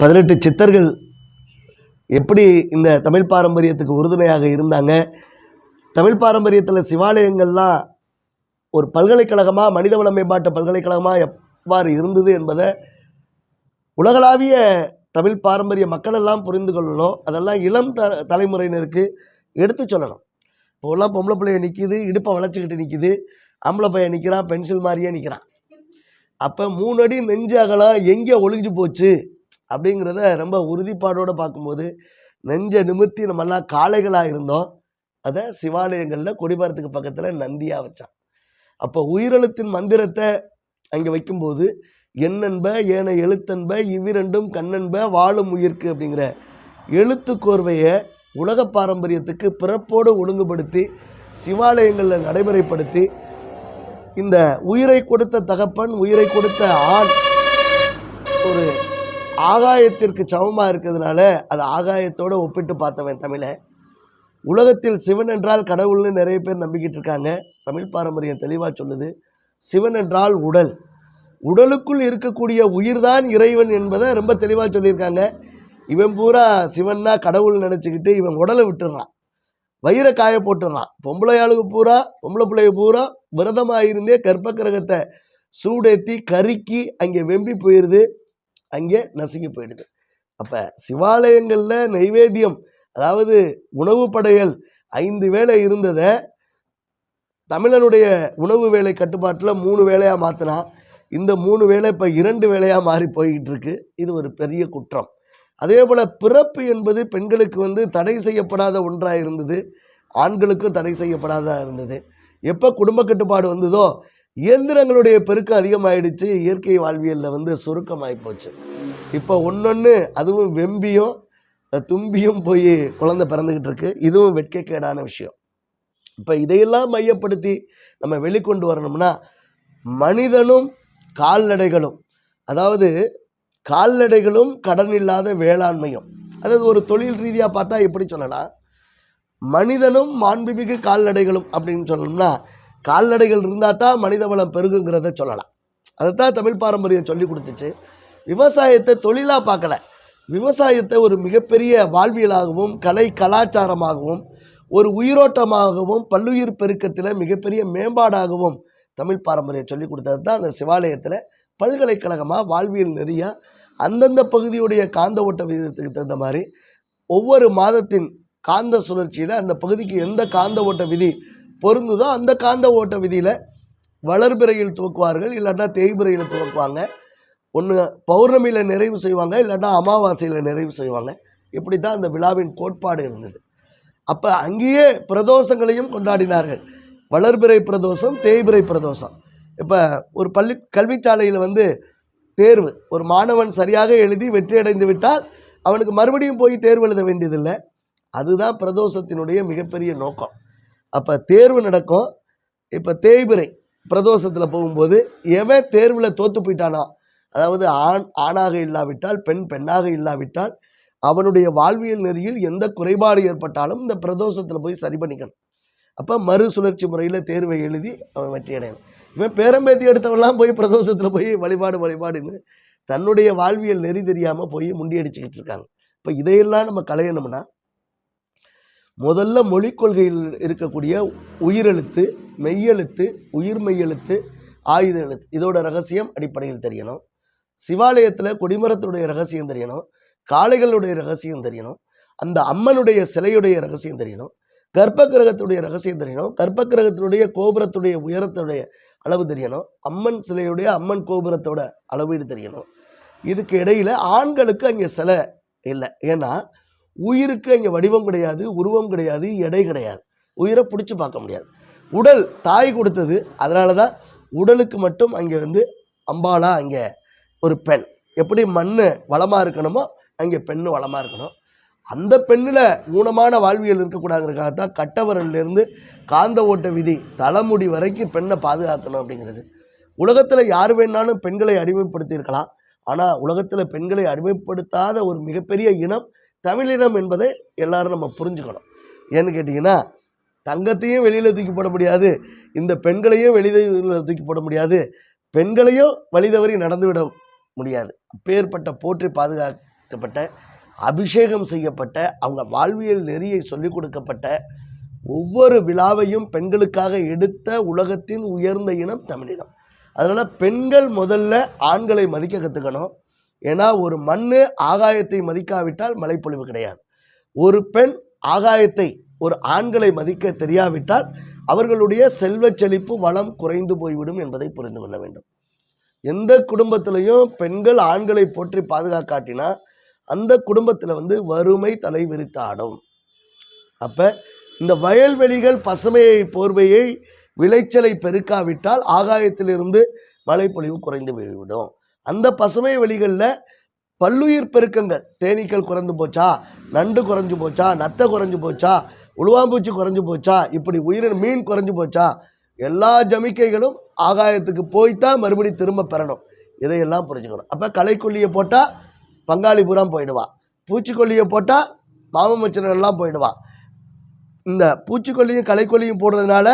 பதினெட்டு சித்தர்கள் எப்படி இந்த தமிழ் பாரம்பரியத்துக்கு உறுதுணையாக இருந்தாங்க? தமிழ் பாரம்பரியத்தில் சிவாலயங்கள்லாம் ஒரு பல்கலைக்கழகமாக மனிதவள மேம்பாட்டு பல்கலைக்கழகமாக எவ்வாறு இருந்தது என்பதை உலகளாவிய தமிழ் பாரம்பரிய மக்களெல்லாம் புரிந்து கொள்ளணும். அதெல்லாம் இளம் த தலைமுறையினருக்கு எடுத்து சொல்லணும். இப்போலாம் பொம்பளை பிள்ளைய நிற்கிது இடுப்பை வளைச்சிக்கிட்டு நிற்கிது ஆம்பளை பையன் நிற்கிறான் பென்சில் மாதிரியே நிற்கிறான் அப்போ மூணு அடி நெஞ்சு அகலம் எங்கே ஒளிஞ்சு போச்சு? அப்படிங்கிறத ரொம்ப உறுதிப்பாடோடு பார்க்கும்போது நெஞ்சை நிமிர்த்தி நம்மெல்லாம் காளைகளாக இருந்தோம். அதை சிவாலயங்களில் கொடிமரத்துக்கு பக்கத்தில் நந்தியாக வச்சான். அப்போ உயிரெழுத்தின் மந்திரத்தை அங்கே வைக்கும்போது எண்ணென்ப ஏன எழுத்தன்ப இவ்விரண்டும் கண்ணன்ப வாழும் உயிர்க்கு அப்படிங்கிற எழுத்து கோர்வையை உலக பாரம்பரியத்துக்கு பிறப்போடு ஒழுங்குபடுத்தி சிவாலயங்களில் நடைமுறைப்படுத்தி இந்த உயிரை கொடுத்த தகப்பன் உயிரை கொடுத்த ஆண் ஒரு ஆகாயத்திற்கு சமமாக இருக்கிறதுனால அது ஆகாயத்தோடு ஒப்பிட்டு பார்த்தவன் தமிழை. உலகத்தில் சிவன் என்றால் கடவுள்னு நிறைய பேர் நம்பிக்கிட்டு இருக்காங்க. தமிழ் பாரம்பரியம் தெளிவாக சொல்லுது. சிவன் என்றால் உடல். உடலுக்குள் இருக்கக்கூடிய உயிர்தான் இறைவன் என்பதை ரொம்ப தெளிவாக சொல்லியிருக்காங்க. இவன் பூரா சிவன்னா கடவுள் நினச்சிக்கிட்டு இவன் உடலை விட்டுடுறான் வயிறை காய போட்டுடுறான் பொம்பளை ஆளுக்கு பூரா பொம்பளை பிள்ளைய பூரா விரதமாக இருந்தே கர்ப்ப கிரகத்தை சூடேற்றி கருக்கி அங்கே வெம்பி போயிடுது அங்கே நசுங்கி போயிடுது. அப்போ சிவாலயங்களில் நைவேத்தியம் அதாவது உணவு படையல் ஐந்து வேலை இருந்ததை தமிழனுடைய உணவு வேலை கட்டுப்பாட்டில் மூணு வேலையாக மாற்றினா இந்த மூணு வேலை இப்போ இரண்டு வேலையாக மாறி போய்கிட்டு இருக்கு இது ஒரு பெரிய குற்றம். அதே போல் பிறப்பு என்பது பெண்களுக்கு வந்து தடை செய்யப்படாத ஒன்றாக இருந்தது ஆண்களுக்கும் தடை செய்யப்படாததாக இருந்தது. எப்போ குடும்ப கட்டுப்பாடு வந்ததோ இயந்திரங்களுடைய பெருக்கம் அதிகமாயிடுச்சு. இயற்கை வாழ்வியலில் வந்து சுருக்கமாகி போச்சு. இப்போ ஒன்றொன்று அதுவும் வெம்பியும் தும்பியும் போய் குழந்தை பிறந்துக்கிட்டு இருக்கு. இதுவும் வெட்கக்கேடான விஷயம். இப்போ இதையெல்லாம் மையப்படுத்தி நம்ம வெளிக்கொண்டு வரணும்னா மனிதனும் கால்நடைகளும் அதாவது கால்நடைகளும் கடன் இல்லாத வேளாண்மையும் அதாவது ஒரு தொழில் ரீதியாக பார்த்தா எப்படி சொல்லலாம்? மனிதனும் மாண்புமிகு கால்நடைகளும் அப்படின்னு சொல்லணும்னா கால்நடைகள் இருந்தால் தான் மனித வளம் பெருகுங்கிறத சொல்லலாம். அதைத்தான் தமிழ் பாரம்பரியம் சொல்லி கொடுத்துச்சு. விவசாயத்தை தொழிலாக பார்க்கல. விவசாயத்தை ஒரு மிகப்பெரிய வாழ்வியலாகவும் கலை கலாச்சாரமாகவும் ஒரு உயிரோட்டமாகவும் பல்லுயிர் பெருக்கத்தில் மிகப்பெரிய மேம்பாடாகவும் தமிழ் பாரம்பரியம் சொல்லி கொடுத்தது தான் அந்த சிவாலயத்தில் பல்கலைக்கழகமாக வாழ்வியல் நெறியா அந்தந்த பகுதியுடைய காந்த ஓட்ட விகிதத்துக்கு தகுந்த மாதிரி ஒவ்வொரு மாதத்தின் காந்த சுழற்சியில் அந்த பகுதிக்கு எந்த காந்த ஓட்ட விதி பொருந்துதோ அந்த காந்த ஓட்ட விதியில் வளர்பிறையில் துவக்குவார்கள் இல்லாட்டா தேய்பிறையில் துவக்குவாங்க. ஒன்று பௌர்ணமியில் நிறைவு செய்வாங்க இல்லாட்டா அமாவாசையில் நிறைவு செய்வாங்க. இப்படி தான் அந்த விழாவின் கோட்பாடு இருந்தது. அப்போ அங்கேயே பிரதோஷங்களையும் கொண்டாடினார்கள். வளர்பிறை பிரதோஷம் தேய்பிறை பிரதோஷம். இப்போ ஒரு பள்ளி கல்விச்சாலையில் வந்து தேர்வு. ஒரு மாணவன் சரியாக எழுதி வெற்றி அடைந்து விட்டால் அவனுக்கு மறுபடியும் போய் தேர்வு எழுத வேண்டியதில்லை. அதுதான் பிரதோஷத்தினுடைய மிகப்பெரிய நோக்கம். அப்போ தேர்வு நடக்கும். இப்போ தேய்பிறை பிரதோஷத்தில் போகும்போது எவன் தேர்வில் தோற்று போயிட்டானா அதாவது ஆண் ஆணாக இல்லாவிட்டால் பெண் பெண்ணாக இல்லாவிட்டால் அவனுடைய வாழ்வியல் நெறியில் எந்த குறைபாடு ஏற்பட்டாலும் இந்த பிரதோஷத்தில் போய் சரி பண்ணிக்கணும். அப்போ மறுசுழற்சி முறையில் தேர்வை எழுதி அவன் வெற்றி அடையணும். இவன் பேரம்பேத்தி எடுத்தவெல்லாம் போய் பிரதோஷத்தில் போய் வழிபாடு வழிபாடுன்னு தன்னுடைய வாழ்வியல் நெறி தெரியாமல் போய் முண்டியடிச்சுக்கிட்டு இருக்காங்க. இப்போ இதையெல்லாம் நம்ம களையணும்னா முதல்ல மொழிக் கொள்கையில் இருக்கக்கூடிய உயிரெழுத்து மெய்யெழுத்து உயிர் மெய்யெழுத்து ஆயுத எழுத்து இதோட ரகசியம் அடிப்படையில் தெரியணும். சிவாலயத்தில் கொடிமரத்துடைய ரகசியம் தெரியணும். காளைகளுடைய ரகசியம் தெரியணும். அந்த அம்மனுடைய சிலையுடைய ரகசியம் தெரியணும். கர்ப்ப கிரகத்துடைய ரகசியம் தெரியணும். கர்ப்ப கிரகத்தினுடைய கோபுரத்துடைய உயரத்துடைய அளவு தெரியணும். அம்மன் சிலையுடைய அம்மன் கோபுரத்தோட அளவீடு தெரியணும். இதுக்கு இடையில் ஆண்களுக்கு அங்கே சிலை இல்லை. ஏன்னா உயிருக்கு அங்கே வடிவம் கிடையாது உருவம் கிடையாது எடை கிடையாது. உயிரை பிடிச்சி பார்க்க முடியாது. உடல் தாய் கொடுத்தது அதனால தான் உடலுக்கு மட்டும் அங்கே வந்து அம்பாலா அங்கே ஒரு பெண். எப்படி மண் வளமாக இருக்கணுமோ அங்கே பெண்ணு வளமாக இருக்கணும். அந்த பெண்ணில் ஊனமான வாழ்வியல் இருக்கக்கூடாதுங்கிறதுக்காக தான் கட்டவரல்லேருந்து காந்த ஓட்ட விதி தலைமுடி வரைக்கும் பெண்ணை பாதுகாக்கணும் அப்படிங்கிறது. உலகத்தில் யார் வேணாலும் பெண்களை அடிமைப்படுத்தியிருக்கலாம். ஆனால் உலகத்தில் பெண்களை அடிமைப்படுத்தாத ஒரு மிகப்பெரிய இனம் தமிழினம் என்பதை எல்லாரும் நம்ம புரிஞ்சுக்கணும். ஏன்னு கேட்டிங்கன்னா தங்கத்தையும் வெளியில் தூக்கி போட முடியாது இந்த பெண்களையும் வெளியில் தூக்கி போட முடியாது பெண்களையும் வழி தவறி நடந்து விட முடியாது. அப்பேற்பட்ட போற்றி பாதுகாக்கப்பட்ட அபிஷேகம் செய்யப்பட்ட அவங்க வாழ்வியல் நெறியை சொல்லிக் கொடுக்கப்பட்ட ஒவ்வொரு விழாவையும் பெண்களுக்காக எடுத்த உலகத்தின் உயர்ந்த இனம் தமிழினம். அதனால் பெண்கள் முதல்ல ஆண்களை மதிக்க கற்றுக்கணும் ஏன்னா ஒரு மண் ஆகாயத்தை மதிக்காவிட்டால் மழைப்பொழிவு கிடையாது. ஒரு பெண் ஆகாயத்தை ஒரு ஆண்களை மதிக்க தெரியாவிட்டால் அவர்களுடைய செல்வச் செழிப்பு வளம் குறைந்து போய்விடும் என்பதை புரிந்து கொள்ள வேண்டும். எந்த குடும்பத்திலையும் பெண்கள் ஆண்களை போற்றி பாதுகாக்காட்டினா அந்த குடும்பத்தில் வந்து வறுமை தலை விரித்து ஆடும். அப்போ இந்த வயல்வெளிகள் பசுமையை போர்வையை விளைச்சலை பெருக்காவிட்டால் ஆகாயத்திலிருந்து மழைப்பொழிவு குறைந்து போய்விடும். அந்த பசுமை வெளிகளில் பல்லுயிர் பெருக்கங்கள். தேனீக்கள் குறைந்து போச்சா? நண்டு குறைஞ்சு போச்சா? நத்தை குறைஞ்சு போச்சா? உளுவாம்பூச்சி குறைஞ்சு போச்சா? இப்படி உயிரின மீன் குறைஞ்சு போச்சா? எல்லா ஜமிக்கைகளும் ஆகாயத்துக்கு போய்த்தான் மறுபடி திரும்ப பெறணும். இதையெல்லாம் புரிஞ்சுக்கணும். அப்போ களைக்கொல்லியை போட்டால் பங்காளி புறம் போயிடுவான் பூச்சிக்கொல்லியை போட்டால் மாமமச்சனெல்லாம் எல்லாம் போயிடுவான் இந்த பூச்சிக்கொல்லியும் களைக்கொல்லியும் போடுறதுனால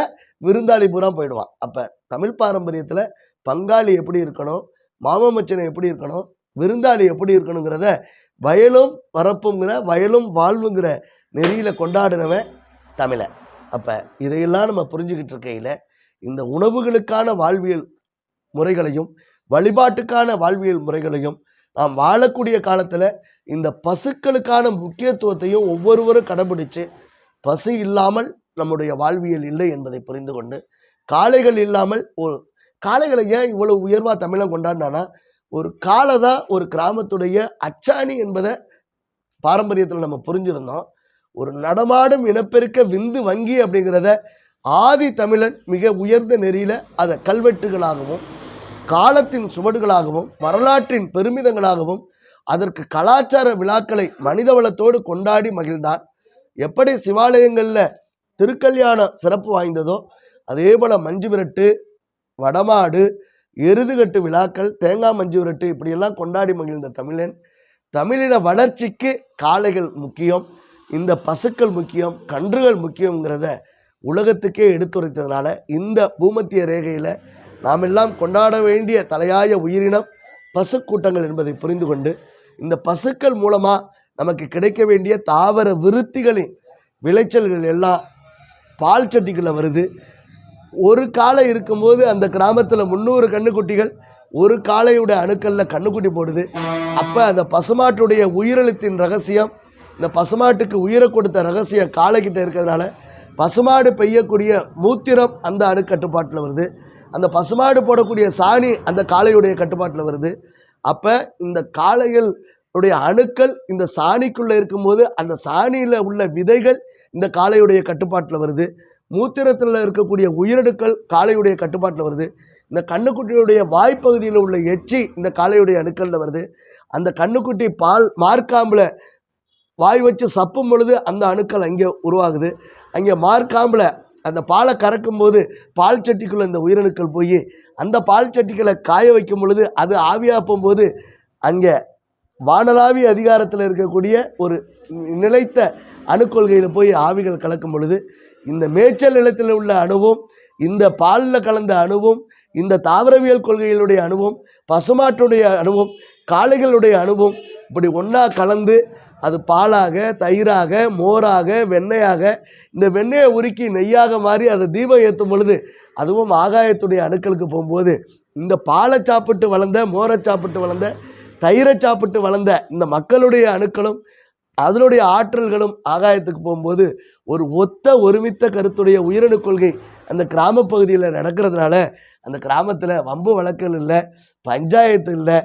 விருந்தாளி பூரா போயிடுவான் அப்போ தமிழ் பாரம்பரியத்தில் பங்காளி எப்படி இருக்கணும்? மாமன் எப்படி இருக்கணும்? விருந்தாளி எப்படி இருக்கணுங்கிறத வயலும் வரப்புங்கிற வயலும் வாழ்வுங்கிற நெறியில் கொண்டாடினவன் தமிழை. அப்போ இதையெல்லாம் நம்ம புரிஞ்சுக்கிட்டு இருக்கையில் இந்த உணவுகளுக்கான வாழ்வியல் முறைகளையும் வழிபாட்டுக்கான வாழ்வியல் முறைகளையும் நாம் வாழக்கூடிய காலத்தில் இந்த பசுக்களுக்கான முக்கியத்துவத்தையும் ஒவ்வொருவரும் கடைபிடிச்சு பசு இல்லாமல் நம்முடைய வாழ்வியல் இல்லை என்பதை புரிந்து கொண்டு காளைகள் இல்லாமல் ஒரு காளைகளை ஏன் இவ்வளோ உயர்வாக தமிழன் கொண்டாடினானா ஒரு காளை தான் ஒரு கிராமத்துடைய அச்சாணி என்பதை பாரம்பரியத்தில் நம்ம புரிஞ்சிருந்தோம். ஒரு நடமாடும் இனப்பெருக்க விந்து வங்கி அப்படிங்கிறத ஆதி தமிழன் மிக உயர்ந்த நெறியில் அதை கல்வெட்டுகளாகவும் காலத்தின் சுவடுகளாகவும் வரலாற்றின் பெருமிதங்களாகவும் அதற்கு கலாச்சார விழாக்களை மனிதவளத்தோடு கொண்டாடி மகிழ்ந்தான். எப்படி சிவாலயங்களில் திருக்கல்யாணம் சிறப்பு வாய்ந்ததோ அதே போல் மஞ்சு விரட்டு வடமாடு எருதுகட்டு விழாக்கள் தேங்காய் மஞ்சு விரட்டு இப்படியெல்லாம் கொண்டாடி மகிழ்ந்த தமிழன். தமிழின வளர்ச்சிக்கு காளைகள் முக்கியம் இந்த பசுக்கள் முக்கியம் கன்றுகள் முக்கியங்கிறத உலகத்துக்கே எடுத்துரைத்ததுனால இந்த பூமத்திய ரேகையில் நாம் எல்லாம் கொண்டாட வேண்டிய தலையாய உயிரினம் பசுக்கூட்டங்கள் என்பதை புரிந்து கொண்டு இந்த பசுக்கள் மூலமாக நமக்கு கிடைக்க வேண்டிய தாவர விருத்திகளின் விளைச்சல்கள் எல்லாம் பால் சட்டிக்குள்ளே வருது. ஒரு காளை இருக்கும்போது அந்த கிராமத்தில் முந்நூறு கண்ணுக்குட்டிகள் ஒரு காளையுடைய அணுக்களில் கண்ணுக்குட்டி போடுது. அப்போ அந்த பசுமாட்டுடைய உயிரெழுத்தின் ரகசியம் இந்த பசுமாட்டுக்கு உயிரை கொடுத்த ரகசியம் காளைக்கிட்ட இருக்கிறதுனால பசுமாடு பெய்யக்கூடிய மூத்திரம் அந்த அணுக்கட்டுப்பாட்டில் வருது. அந்த பசுமாடு போடக்கூடிய சாணி அந்த காளையுடைய கட்டுப்பாட்டில் வருது. அப்போ இந்த காளைகள் உடைய அணுக்கள் இந்த சாணிக்குள்ளே இருக்கும்போது அந்த சாணியில் உள்ள விதைகள் இந்த காளையுடைய கட்டுப்பாட்டில் வருது. மூத்திரத்தில் இருக்கக்கூடிய உயிரணுக்கள் காளையுடைய கட்டுப்பாட்டில் வருது. இந்த கண்ணுக்குட்டியுடைய வாய்ப்பகுதியில் உள்ள எச்சி இந்த காளையுடைய அணுக்களில் வருது. அந்த கண்ணுக்குட்டி பால் மார்க்காம்பில் வாய் வச்சு சப்பும் பொழுது அந்த அணுக்கள் அங்கே உருவாகுது. அங்கே மார்க்காம்பில் அந்த பாலை கறக்கும் போது பால் சட்டிக்குள்ளே இந்த உயிரணுக்கள் போய் அந்த பால் சட்டிகளை காய வைக்கும் பொழுது அது ஆவியாப்பும் போது அங்கே வானலாவிய அதிகாரத்தில் இருக்கக்கூடிய ஒரு நிலைத்த அணுக்கொள்கையில் போய் ஆவிகள் கலக்கும் பொழுது இந்த மேய்ச்சல் நிலத்தில் உள்ள அணுவும் இந்த பாலில் கலந்த அணுவும் இந்த தாவரவியல் கொள்கைகளுடைய அணுவும் பசுமாட்டுடைய அணுவும் காளைகளுடைய அணுவும் இப்படி ஒன்றா கலந்து அது பாலாக தயிராக மோராக வெண்ணெயாக இந்த வெண்ணெயை உருக்கி நெய்யாக மாறி அதை தீபம் ஏற்றும் பொழுது அதுவும் ஆகாயத்துடைய அணுக்களுக்கு போகும்போது இந்த பாலை சாப்பிட்டு வளர்ந்த மோரை சாப்பிட்டு வளர்ந்த தயிரை சாப்பிட்டு வளர்ந்த இந்த மக்களுடைய அணுக்களும் அதனுடைய ஆற்றல்களும் ஆகாயத்துக்கு போகும்போது ஒரு ஒத்த ஒருமித்த கருத்துடைய உயிரணு கொள்கை அந்த கிராம பகுதியில் நடக்கிறதுனால அந்த கிராமத்தில் வம்பு வழக்கல் இல்லை பஞ்சாயத்து இல்லை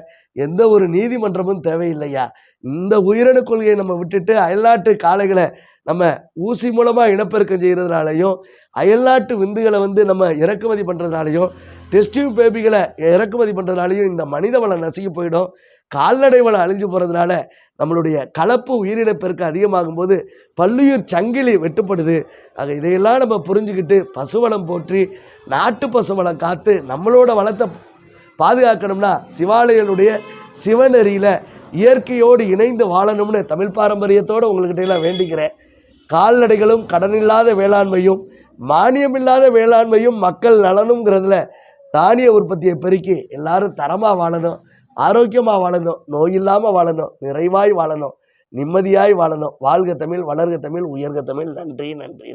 எந்த ஒரு நீதிமன்றமும் தேவையில்லையா? இந்த உயிரணு கொள்கையை நம்ம விட்டுட்டு அயல்நாட்டு காளைகளை நம்ம ஊசி மூலமாக இனப்பெருக்கம் செய்கிறதுனாலையும் அயல்நாட்டு விந்துகளை வந்து நம்ம இறக்குமதி பண்ணுறதுனாலையும் டெஸ்டியூ பேபிகளை இறக்குமதி பண்ணுறதுனாலையும் இந்த மனித வளம் நசுக்கி போயிடும். கால்நடை வளம் அழிஞ்சு போகிறதுனால நம்மளுடைய கலப்பு உயிரிழப்பெருக்க அதிகமாகும் போது பல்லுயிர் சங்கிலி வெட்டுப்படுது. ஆக இதையெல்லாம் நம்ம புரிஞ்சுக்கிட்டு பசுவளம் போற்றி நாட்டு பசுவளம் காத்து நம்மளோட வளத்தை பாதுகாக்கணும்னா சிவாலயனுடைய சிவநெறியில் இயற்கையோடு இணைந்து வாழணும்னு தமிழ் பாரம்பரியத்தோடு உங்கள்கிட்ட எல்லாம் வேண்டிக்கிறேன். கால்நடைகளும் கடனில்லாத வேளாண்மையும் மானியமில்லாத வேளாண்மையும் மக்கள் நலனுங்கிறதுல தானிய உற்பத்தியை பெருக்கி எல்லாரும் தரமாக வாழணும் ஆரோக்கியமாக வாழணும் நோய் இல்லாமல் வாழணும் நிறைவாய் வாழணும் நிம்மதியாய் வாழணும். வாழ்க தமிழ் வளர்க தமிழ் உயர்க தமிழ். நன்றி நன்றி.